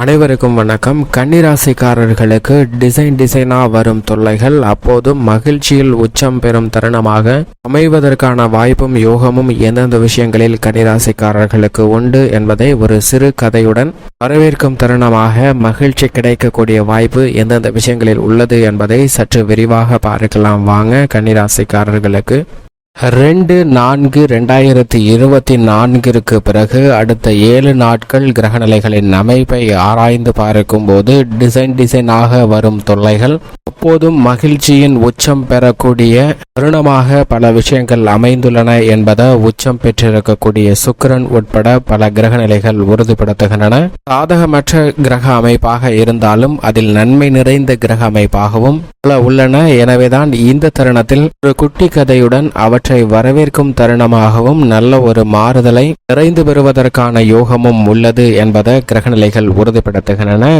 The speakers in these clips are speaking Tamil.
அனைவருக்கும் வணக்கம். கன்னிராசிக்காரர்களுக்கு டிசைன் டிசைனா வரும் தொல்லைகள் அப்போதும் மகிழ்ச்சியில் உச்சம் பெறும் தருணமாக அமைவதற்கான வாய்ப்பும் யோகமும் எந்தெந்த விஷயங்களில் கன்னிராசிக்காரர்களுக்கு உண்டு என்பதை ஒரு சிறு கதையுடன் வரவேற்கும் தருணமாக மகிழ்ச்சி கிடைக்கக்கூடிய வாய்ப்பு எந்தெந்த விஷயங்களில் உள்ளது என்பதை சற்று விரிவாக பார்க்கலாம். வாங்க கன்னிராசிக்காரர்களுக்கு. ரெண்டு நான்கு ரெண்டாயிரத்தி இருபத்தி நான்கிற்கு பிறகு அடுத்த ஏழு நாட்கள் கிரகநிலைகளின் அமைப்பை ஆராய்ந்து பார்க்கும்போது டிசைன் டிசைனாக வரும் தொல்லைகள் அப்போதும் மகிழ்ச்சியின் உச்சம் பெறக்கூடிய தருணமாக பல விஷயங்கள் அமைந்துள்ளன என்பதை உச்சம் பெற்றிருக்கக்கூடிய சுக்கிரன் உட்பட பல கிரகநிலைகள் உறுதிப்படுத்துகின்றன. சாதகமற்ற கிரக அமைப்பாக இருந்தாலும் அதில் நன்மை நிறைந்த கிரக அமைப்பாகவும் பல உள்ளன. எனவேதான் இந்த தருணத்தில் ஒரு குட்டி கதையுடன் அவற்றை வரவேற்கும் தருணமாகவும் நல்ல ஒரு மாறுதலை நிறைந்து பெறுவதற்கான யோகமும் உள்ளது என்பதை கிரகநிலைகள் உறுதிப்படுத்துகின்றன.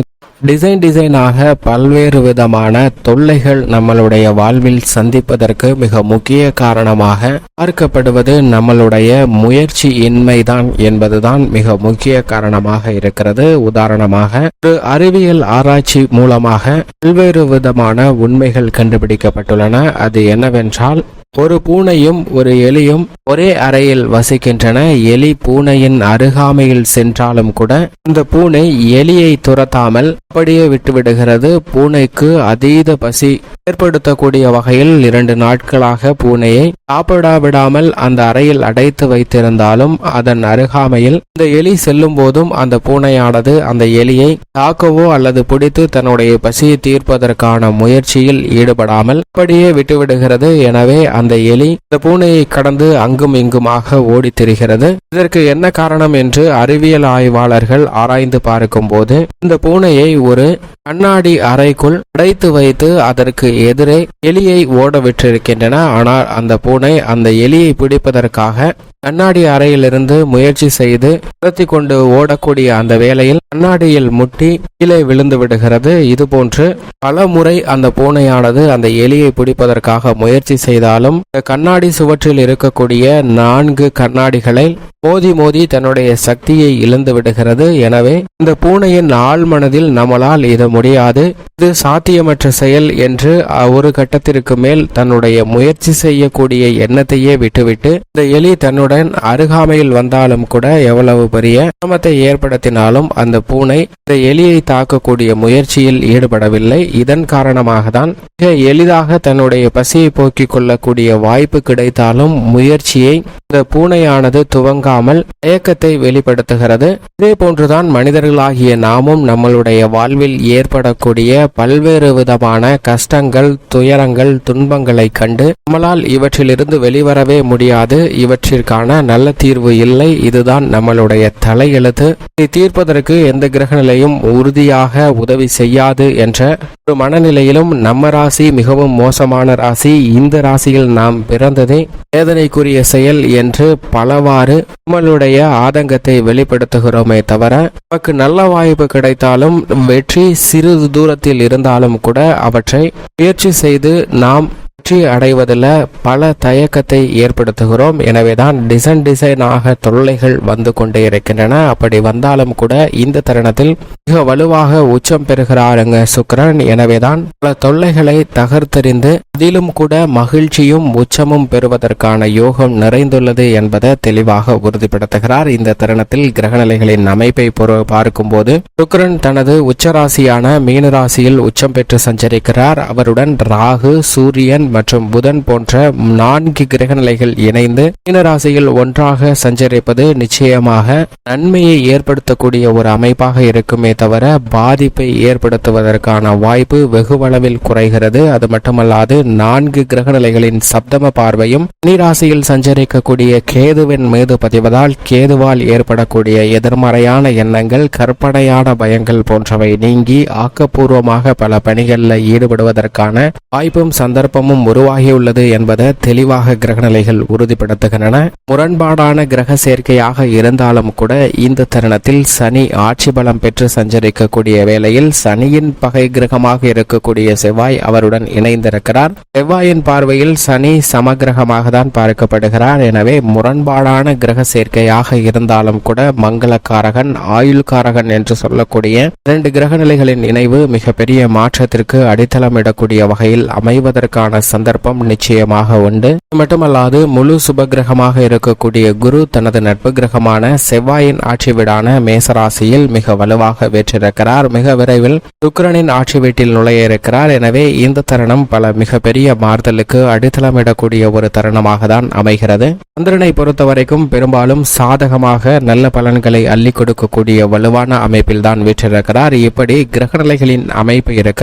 டிசைன் டிசைனாக பல்வேறு விதமான தொல்லைகள் நம்மளுடைய வாழ்வில் சந்திப்பதற்கு மிக முக்கிய காரணமாக பார்க்கப்படுவது நம்மளுடைய முயற்சி இன்மைதான் என்பதுதான் மிக முக்கிய காரணமாக இருக்கிறது. உதாரணமாக ஒரு அறிவியல் ஆராய்ச்சி மூலமாக பல்வேறு விதமான உண்மைகள் கண்டுபிடிக்கப்பட்டுள்ளன. அது என்னவென்றால் ஒரு பூனையும் ஒரு எலியும் ஒரே அறையில் வசிக்கின்றன. எலி பூனையின் அருகாமையில் சென்றாலும் கூட இந்த பூனை எலியை துரத்தாமல் அப்படியே விட்டுவிடுகிறது. பூனைக்கு அதீத பசி ஏற்படுத்தக்கூடிய வகையில் இரண்டு நாட்களாக பூனையை சாப்பிடாவிடாமல் அந்த அறையில் அடைத்து வைத்திருந்தாலும் அதன் அருகாமையில் இந்த எலி செல்லும் போதும் அந்த பூனையானது அந்த எலியை தாக்கவோ அல்லது பிடித்து தன்னுடைய பசியை தீர்ப்பதற்கான முயற்சியில் ஈடுபடாமல் அப்படியே விட்டுவிடுகிறது. எனவே அந்த எலி இந்த பூனையை கடந்து அங்கும் இங்குமாக ஓடி திரிகிறது. இதற்கு என்ன காரணம் என்று அறிவியல் ஆய்வாளர்கள் ஆராய்ந்து பார்க்கும்போது இந்த பூனையை ஒரு கண்ணாடி அறைக்குள் அடைத்து வைத்து அதற்கு எதிரே எலியை ஓட விட்டிருக்கின்றன. ஆனால் அந்த பூனை அந்த எலியை பிடிப்பதற்காக கண்ணாடி அறையிலிருந்து முயற்சி செய்து துரத்தி கொண்டு ஓடக்கூடிய அந்த வேளையில் கண்ணாடியில் முட்டி கீழே விழுந்து விடுகிறது. இதுபோன்று பல முறை அந்த பூனையானது அந்த எலியை பிடிப்பதற்காக முயற்சி செய்தாலும் இந்த கண்ணாடி சுவற்றில் இருக்கக்கூடிய நான்கு கண்ணாடிகளை மோதி மோதி தன்னுடைய சக்தியை இழந்து விடுகிறது. எனவே இந்த பூனையின் ஆழ்மனதில் நம்மளால் இது முடியாது. இது சாத்தியமற்ற செயல் என்று ஒரு கட்டத்திற்கு மேல் தன்னுடைய முயற்சி செய்யக்கூடிய எண்ணத்தையே விட்டுவிட்டு இந்த எலி தன்னுடன் அருகாமையில் வந்தாலும் கூட எவ்வளவு பெரிய சிரமத்தை ஏற்படுத்தினாலும் அந்த பூனை இந்த எலியை தாக்கக்கூடிய முயற்சியில் ஈடுபடவில்லை. இதன் காரணமாக தான் மிக எளிதாக தன்னுடைய பசியை போக்கிக் கொள்ளக்கூடிய வாய்ப்பு கிடைத்தாலும் முயற்சியை இந்த பூனையானது துவங்காமல் தயக்கத்தை வெளிப்படுத்துகிறது. இதே போன்றுதான் மனிதர்களாகிய நாமும் நம்மளுடைய வாழ்வில் ஏற்படக்கூடிய பல்வேறு விதமான கஷ்டங்கள் துயரங்கள் துன்பங்களை கண்டு நம்மளால் இவற்றிலிருந்து வெளிவரவே முடியாது. இவற்றிற்கான நல்ல தீர்வு இல்லை. இதுதான் நம்மளுடைய தலையெழுத்து. இதை தீர்ப்பதற்கு எந்த கிரகநிலையும் உறுதியாக உதவி செய்யாது என்ற ஒரு மனநிலையிலும் நம்ம ராசி மிகவும் மோசமான ராசி. இந்த ராசியில் நாம் பிறந்ததே வேதனைக்குரிய செயல் என்று பலவாறு நம்மளுடைய ஆதங்கத்தை வெளிப்படுத்துகிறோமே தவிர நமக்கு நல்ல வாய்ப்பு கிடைத்தாலும் வெற்றி சிறிது தூரத்தில் இருந்தாலும் கூட அவற்றை முயற்சி செய்து நாம் வெற்றி அடைவதில் பல தயக்கத்தை ஏற்படுத்துகிறோம். எனவேதான் டிசைன் டிசைனாக தொல்லைகள் வந்து கொண்டே இருக்கின்றன. அப்படி வந்தாலும் கூட இந்த தருணத்தில் மிக வலுவாக உச்சம் பெறுகிறாருங்க சுக்கிரன். எனவேதான் பல தொல்லைகளை தகர்த்தெறிந்து அதிலும் கூட மகிழ்ச்சியும் உச்சமும் பெறுவதற்கான யோகம் நிறைந்துள்ளது என்பதை தெளிவாக உறுதிப்படுத்துகிறார். இந்த தருணத்தில் கிரகநிலைகளின் அமைப்பை பார்க்கும்போது சுக்கரன் தனது உச்சராசியான மீனராசியில் உச்சம் பெற்று சஞ்சரிக்கிறார். அவருடன் ராகு சூரியன் மற்றும் புதன் போன்ற நான்கு கிரகநிலைகள் இணைந்து மீனராசியில் ஒன்றாக சஞ்சரிப்பது நிச்சயமாக நன்மையை ஏற்படுத்தக்கூடிய ஒரு அமைப்பாக இருக்குமே தவிர பாதிப்பை ஏற்படுத்துவதற்கான வாய்ப்பு வெகுவளவில் குறைகிறது. அது மட்டுமல்லாது நான்கு கிரகநிலைகளின் சப்தம பார்வையும் நீராசியில் சஞ்சரிக்கக்கூடிய கேதுவின் மீது பதிவதால் கேதுவால் ஏற்படக்கூடிய எதிர்மறையான எண்ணங்கள் கற்பனையான பயங்கள் போன்றவை நீங்கி ஆக்கப்பூர்வமாக பல பணிகளில் ஈடுபடுவதற்கான வாய்ப்பும் சந்தர்ப்பமும் கிரகமும் உருவாகியுள்ளது என்பதை தெளிவாக கிரகநிலைகள் உறுதிப்படுத்துகின்றன. முரண்பாடான கிரக சேர்க்கையாக இருந்தாலும் கூட இந்த தருணத்தில் சனி ஆட்சி பலம் பெற்று சஞ்சரிக்கக்கூடிய வேளையில் சனியின் பகை கிரகமாக இருக்கக்கூடிய செவ்வாய் அவருடன் இணைந்திருக்கிறார். செவ்வாயின் பார்வையில் சனி சமகிரகமாக தான் பார்க்கப்படுகிறார். எனவே முரண்பாடான கிரக சேர்க்கையாக இருந்தாலும் கூட மங்களக்காரகன் ஆயுள்காரகன் என்று சொல்லக்கூடிய இரண்டு கிரக நிலைகளின் இணைவு மிகப்பெரிய மாற்றத்திற்கு அடித்தளமிடக்கூடிய வகையில் அமைவதற்கான சந்தர்ப்பம் நிச்சயமாக உண்டு. மட்டுமல்லாது முழு சுபகிரகமாக இருக்கக்கூடிய குரு தனது நட்பு கிரகமான செவ்வாயின் ஆட்சி வீடான மேசராசியில் மிக வலுவாக வெற்றிருக்கிறார். மிக விரைவில் சுக்கிரனின் ஆட்சி வீட்டில் நுழைய இருக்கிறார். எனவே இந்த தருணம் பல மிகப்பெரிய மாறுதலுக்கு அடித்தளமிடக்கூடிய ஒரு தருணமாக தான் அமைகிறது. சந்திரனை பொறுத்தவரைக்கும் பெரும்பாலும் சாதகமாக நல்ல பலன்களை அள்ளி கொடுக்கக்கூடிய வலுவான அமைப்பில் தான் வீற்றிருக்கிறார். இப்படி கிரகநிலைகளின் அமைப்பு இருக்க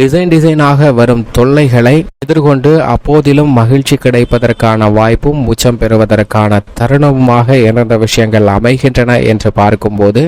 டிசைன் டிசைனாக வரும் தொல்லைகளை கொண்டு அப்போதிலும் மகிழ்ச்சி கிடைப்பதற்கான வாய்ப்பும் உச்சம் பெறுவதற்கான தருணமுமாக எந்தெந்த விஷயங்கள் அமைகின்றன என்று பார்க்கும்போது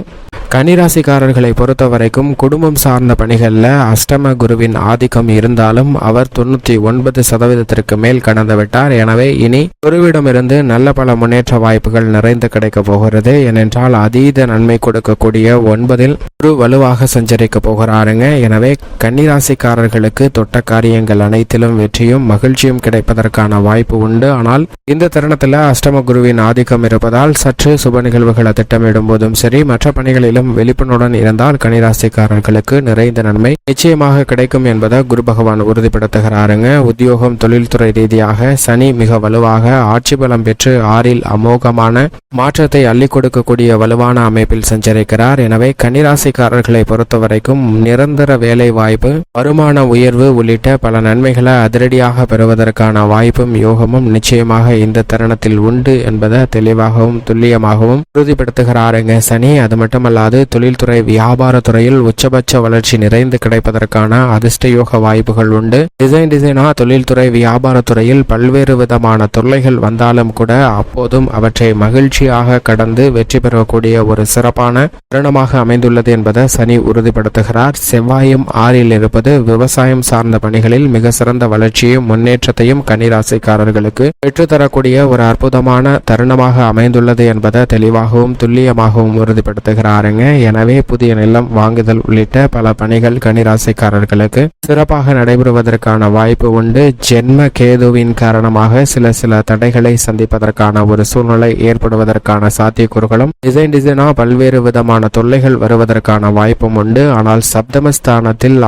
கன்னிராசிக்காரர்களை பொறுத்தவரைக்கும் குடும்பம் சார்ந்த பணிகளில் அஷ்டம குருவின் ஆதிக்கம் இருந்தாலும் அவர் தொண்ணூற்றி ஒன்பது சதவீதத்திற்கு மேல் கடந்து விட்டார். எனவே இனி குருவிடமிருந்து நல்ல பல முன்னேற்ற வாய்ப்புகள் நிறைந்து கிடைக்கப் போகிறது. ஏனென்றால் அதீத நன்மை கொடுக்கக்கூடிய ஒன்பதில் குரு வலுவாக சஞ்சரிக்க போகிறாருங்க. எனவே கன்னிராசிக்காரர்களுக்கு தொட்ட காரியங்கள் அனைத்திலும் வெற்றியும் மகிழ்ச்சியும் கிடைப்பதற்கான வாய்ப்பு உண்டு. ஆனால் இந்த தருணத்தில் அஷ்டம குருவின் ஆதிக்கம் இருப்பதால் சற்று சுப நிகழ்வுகளை திட்டமிடும் போதும் சரி மற்ற பணிகளிலும் வெளிப்பனுடன் இருந்தால் கனிராசிக்காரர்களுக்கு நிறைந்த நன்மை நிச்சயமாக கிடைக்கும் என்பதை குரு பகவான் உறுதிப்படுத்துகிறாருங்க. உத்தியோகம் தொழில்துறை ரீதியாக சனி மிக வலுவாக ஆட்சி பலம் பெற்று ஆறில் அமோகமான மாற்றத்தை அள்ளி கொடுக்கக்கூடிய வலுவான அமைப்பில் சஞ்சரிக்கிறார். எனவே கன்னிராசிக்காரர்களை பொறுத்தவரைக்கும் நிரந்தர வேலை வாய்ப்பு வருமான உயர்வு உள்ளிட்ட பல நன்மைகளை அதிரடியாக பெறுவதற்கான வாய்ப்பும் யோகமும் நிச்சயமாக இந்த தருணத்தில் உண்டு என்பதை தெளிவாகவும் துல்லியமாகவும் உறுதிப்படுத்துகிறாருங்க சனி. அது மட்டுமல்லாது தொழில்துறை வியாபார துறையில் உச்சபட்ச வளர்ச்சி நிறைந்து கிடைப்பதற்கான அதிர்ஷ்ட யோக வாய்ப்புகள் உண்டு. டிசைன் டிசைனா தொழில்துறை வியாபாரத்துறையில் பல்வேறு விதமான தொல்லைகள் வந்தாலும் கூட அப்போதும் அவற்றை மகிழ்ச்சியாக கடந்து வெற்றி பெறக்கூடிய ஒரு சிறப்பான தருணமாக அமைந்துள்ளது என்பதை சனி உறுதிப்படுத்துகிறார். செவ்வாயும் ஆறில் இருப்பது விவசாயம் சார்ந்த பணிகளில் மிக சிறந்த வளர்ச்சியும் முன்னேற்றத்தையும் கன்னிராசிக்காரர்களுக்கு பெற்றுத்தரக்கூடிய ஒரு அற்புதமான தருணமாக அமைந்துள்ளது என்பதை தெளிவாகவும் துல்லியமாகவும் உறுதிப்படுத்துகிறாருங்க எனவே புதிய நிலம் வாங்குதல் உள்ளிட்ட பல பணிகள் கனிராசிக்காரர்களுக்கு சிறப்பாக நடைபெறுவதற்கான வாய்ப்பு உண்டு. ஜென்ம கேதுவின் காரணமாக சில சில தடைகளை சந்திப்பதற்கான ஒரு சூழ்நிலை ஏற்படுவதற்கான சாத்தியக்கூறுகளும் டிசைன் டிசைனா பல்வேறு விதமான தொல்லைகள் வருவதற்கான வாய்ப்பும் உண்டு. ஆனால் சப்தமஸ்தானத்தில்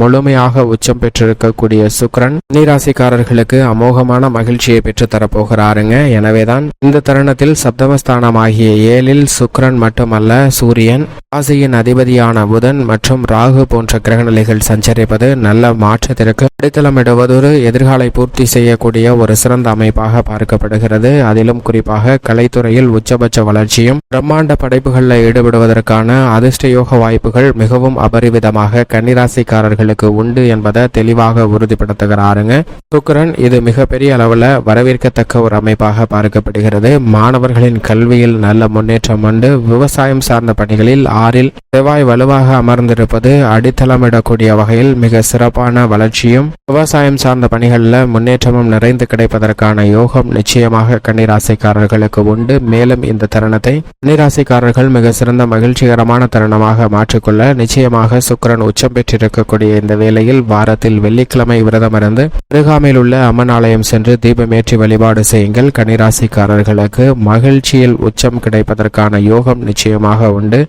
முழுமையாக உச்சம் பெற்றிருக்கக்கூடிய சுக்ரன் நீராசிக்காரர்களுக்கு அமோகமான மகிழ்ச்சியை பெற்று தரப்போகிறாருங்க எனவேதான் இந்த தருணத்தில் சப்தமஸ்தானமாகிய ஏழில் சுக்ரன் மட்டுமல்ல சூரியன் ராசியின் அதிபதியான புதன் மற்றும் ராகு போன்ற கிரகநிலைகள் சஞ்சரிப்பது நல்ல மாற்றத்திற்கு அடித்தளமிடுவதொரு எதிர்காலை பூர்த்தி செய்யக்கூடிய ஒரு சிறந்த அமைப்பாக பார்க்கப்படுகிறது. அதிலும் குறிப்பாக கலைத்துறையில் உச்சபட்ச வளர்ச்சியும் பிரம்மாண்ட படைப்புகளில் ஈடுபடுவதற்கான அதிர்ஷ்டயோக வாய்ப்புகள் மிகவும் அபரிவிதமாக கன்னிராசிக்காரர்களுக்கு உண்டு என்பதை தெளிவாக உறுதிப்படுத்துகிறாருங்க. சுக்கரன் இது மிகப்பெரிய அளவில் வரவேற்கத்தக்க ஒரு அமைப்பாக பார்க்கப்படுகிறது. மாணவர்களின் கல்வியில் நல்ல முன்னேற்றம் உண்டு. விவசாயம் சார்ந்த பணிகளில் ஆறில் செவ்வாய் வலுவாக அமர்ந்திருப்பது அடித்தளமிடக்கூடிய வகையில் மிக சிறப்பான வளர்ச்சியும் விவசாயம் சார்ந்த பணிகளில் முன்னேற்றமும் நிறைந்து கிடைப்பதற்கான யோகம் நிச்சயமாக கன்னிராசிக்காரர்களுக்கு உண்டு. மேலும் இந்த தருணத்தை கன்னிராசிக்காரர்கள் மிக சிறந்த மகிழ்ச்சிகரமான தருணமாக மாற்றிக்கொள்ள நிச்சயமாக சுக்கிரன் உச்சம் பெற்றிருக்கக்கூடிய இந்த வேளையில் வாரத்தில் வெள்ளிக்கிழமை விரதமிருந்து அருகாமையில் உள்ள அம்மன் ஆலயம் சென்று தீபமேற்றி வழிபாடு செய்யுங்கள். கன்னிராசிக்காரர்களுக்கு மகிழ்ச்சியில் உச்சம் கிடைப்பதற்கான யோகம் நிச்சயமாக உண்டு.